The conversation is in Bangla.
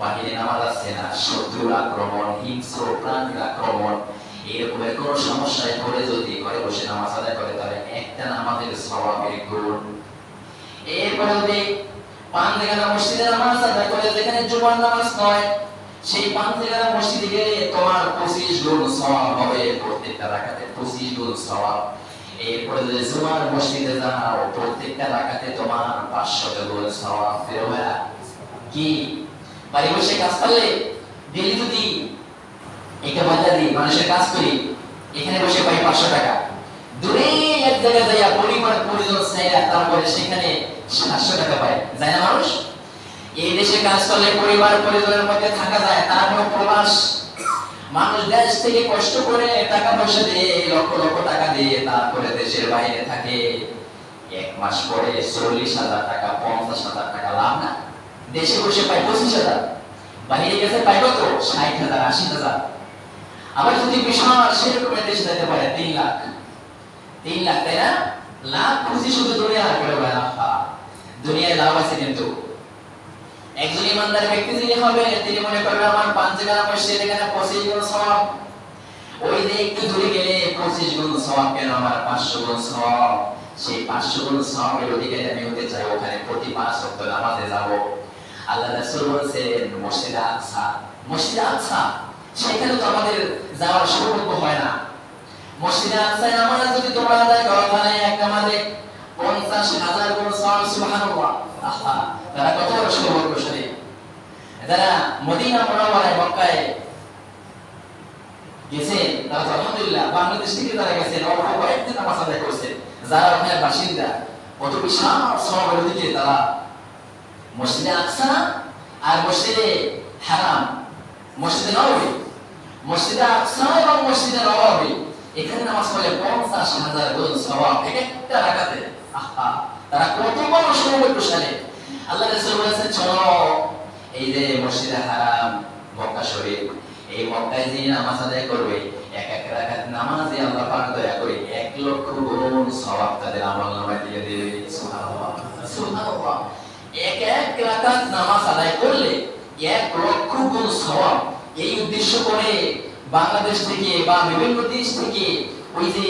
বাহিরে নামাজ আছে না, শত্রুর আক্রমণ, হিংস্র প্রাণীর আক্রমণ এরকমের কোনো সমস্যায় পড়ে যদি ঘরে বসে নামাজ আদায় করে, তাহলে একটা নামাজের স্বভাবের গুণ। এরপরে যদি মসজিদে নামাজ আদায় করে, যেখানে জুমার নামাজ নয়, সেই মসজিদে গেলে তোমার পঁচিশ গুণ সওয়াব হবে, প্রত্যেকটা রাখাতে পঁচিশ গুণ সওয়াব। এরপরে যদি জুমার মসজিদে প্রত্যেকটা রাখাতে তোমার পাঁচশো গুণ ফেরোয়া, কি? বাড়ি বসে কাজ করলে ডেলি যদি এটা বাজার দিই মানুষের কাজ করি, এখানে বসে পাই পাঁচশো টাকা। দূরে এক জায়গায় যাইয়া পরিজন তারপরে সেখানে সাতশো টাকা পায়। যায় না মানুষ? এই দেশে কাজ করলে পরিবার পরিজনের মধ্যে থাকা যায় প্রবাস। মানুষ দেশ থেকে কষ্ট করে টাকা পয়সা দিয়ে, লক্ষ লক্ষ টাকা দিয়ে তারপরে দেশের বাইরে থাকে। এক মাস পরে চল্লিশ হাজার টাকা, পঞ্চাশ হাজার টাকা, লাভ না? দেশে বসে পাই পঁচিশ হাজার বাইরে গেছে পাই কত? ষাট হাজার, আশি হাজার। আবার যদি বিশাল সেরকমের দেশে যেতে পারে, তিন লাখ। তিন লাখ, তাই না? লাভ খুশি শুধু দুনিয়া করে দুনিয়ায় লাভ আছে কিন্তু। একজন ইমানদার ব্যক্তি যিনি হবে, তিনি মনে করবে, আমার পাঁচ জায়গা মসজিদ এখানে পঁচিশ গুণ সওয়াব। ওই যে একটু দূরে গেলে পঁচিশ গুণ সওয়াব কেন? আমার পাঁচশো গুণ সওয়াব। সেই পাঁচশো গুণ সওয়াবের অধিকারী আমি হতে চাই। ওখানে প্রতি পাঁচ সপ্তাহ যাব। আল্লাহ রাসূল বলেছেন, মসজিদ আকসা। মসজিদ আকসা? সেখানে তো আমাদের যাওয়ার সৌভাগ্য হয় না। মসজিদে আকসায় নামাজ যদি তোমরা আদায় করো তাহলে এক নামাজে পঞ্চাশ হাজার গুণ সওয়াব, সুবহানাল্লাহ। আহা, তারা কত বড় সৌভাগ্যশালী। যারা মদিনা মুনাওয়ারায়, মক্কায় গেছেন, তারা আলহামদুলিল্লাহ বাংলাদেশ থেকে যারা গেছেন, অল্প কয়েকদিন নামাজ আদায় করছেন। যারা ওখানে বাসিন্দা, কত বিশাল সমাবের দিকে তারা মসজিদে আকসা আর মসজিদে হারাম। মসজিদে নববী। মসজিদে আকসা এবং মসজিদে নববী। এখানে নামাজ পড়লে পঞ্চাশ হাজার গুণ সওয়াব এক একটা রাকাতে। আহা, তারা কত বড় সৌভাগ্যশালী আল্লাহ রাসূল বলেছেন, চলো, এই যে মসজিদে হারাম, মক্কা শরীফ, এই মক্কায় যে নামাজ আদায় করবে, এক এক রাকাত নামাজে আল্লাহ পাক দয়া করে এক লক্ষ গুণ সওয়াব তাদের আমল নামায় দিয়ে দেবে। সুবহানাল্লাহ। সুবহানাল্লাহ। এক এক রাকাত নামাজ আদায় করলে এক লক্ষ গুণ সওয়াব। এই উদ্দেশ্য করে বাংলাদেশ থেকে বা বিভিন্ন দেশ থেকে ওই যে